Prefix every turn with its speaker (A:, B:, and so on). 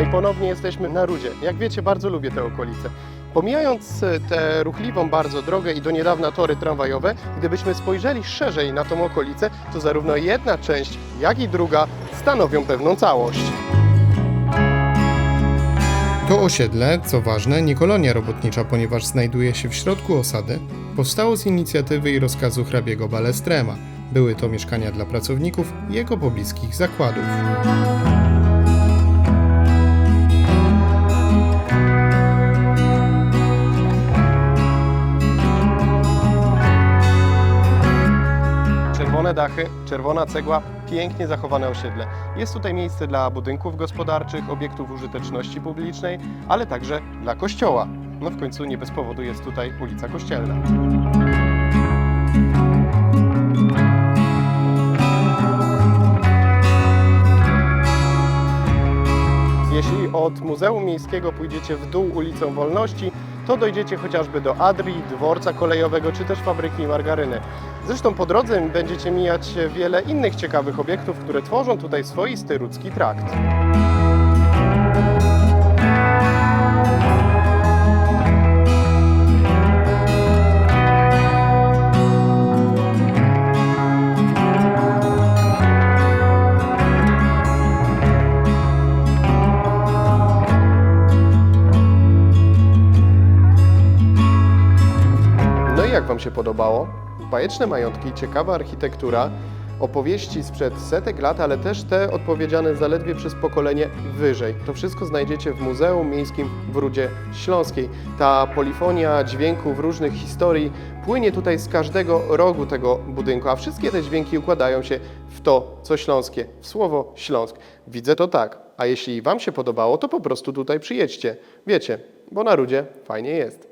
A: No i ponownie jesteśmy na Rudzie. Jak wiecie, bardzo lubię te okolice. Pomijając e, tę ruchliwą bardzo drogę i do niedawna tory tramwajowe, gdybyśmy spojrzeli szerzej na tą okolicę, to zarówno jedna część, jak i druga stanowią pewną całość.
B: To osiedle, co ważne, nie kolonia robotnicza, ponieważ znajduje się w środku osady, powstało z inicjatywy i rozkazu hrabiego Balestrema. Były to mieszkania dla pracowników jego pobliskich zakładów.
A: Czerwone dachy, czerwona cegła, pięknie zachowane osiedle. Jest tutaj miejsce dla budynków gospodarczych, obiektów użyteczności publicznej, ale także dla kościoła. No w końcu nie bez powodu jest tutaj ulica Kościelna. Jeśli od Muzeum Miejskiego pójdziecie w dół ulicą Wolności, to dojdziecie chociażby do Adrii, dworca kolejowego czy też fabryki margaryny. Zresztą po drodze będziecie mijać wiele innych ciekawych obiektów, które tworzą tutaj swoisty ludzki trakt. Jak Wam się podobało? Bajeczne majątki, ciekawa architektura, opowieści sprzed setek lat, ale też te odpowiedziane zaledwie przez pokolenie wyżej. To wszystko znajdziecie w Muzeum Miejskim w Rudzie Śląskiej. Ta polifonia dźwięków, różnych historii płynie tutaj z każdego rogu tego budynku, a wszystkie te dźwięki układają się w to, co śląskie, w słowo Śląsk. Widzę to tak. A jeśli Wam się podobało, to po prostu tutaj przyjedźcie. Wiecie, bo na Rudzie fajnie jest.